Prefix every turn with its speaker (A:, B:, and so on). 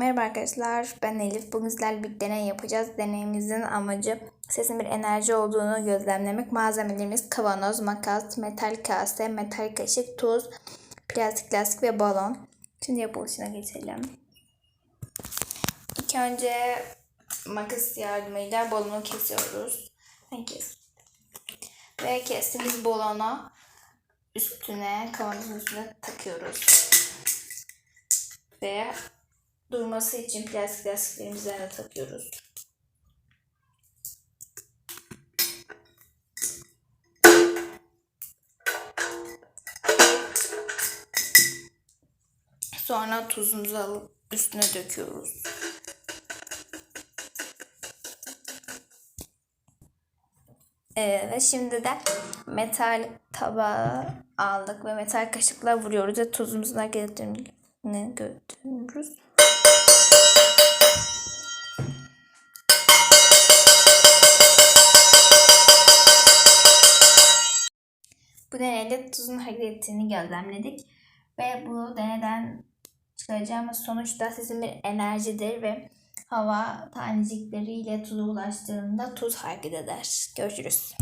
A: Merhaba arkadaşlar, ben Elif. Bugün sizlerle bir deney yapacağız. Deneyimizin amacı sesin bir enerji olduğunu gözlemlemek. Malzemelerimiz kavanoz, makas, metal kase, metal kaşık, tuz, plastik lastik ve balon. Şimdi yapılışına geçelim. İlk önce makas yardımıyla balonu kesiyoruz. Ben kes. Ve kestiğimiz balonu üstüne, kavanozun üstüne takıyoruz. Ve durması için plastik lastiklerimizi de takıyoruz. Sonra tuzumuzu alıp üstüne döküyoruz. Ve şimdi de metal tabağı aldık ve metal kaşıkla vuruyoruz ve tuzumuzun hareketlerini götürüyoruz. Bu deneyle tuzun hareket ettiğini gözlemledik. Ve bu deneden çıkaracağımız sonuç da sizin bir enerjidir ve hava tanecikleriyle tuza ulaştığında tuz hareket eder. Görüşürüz.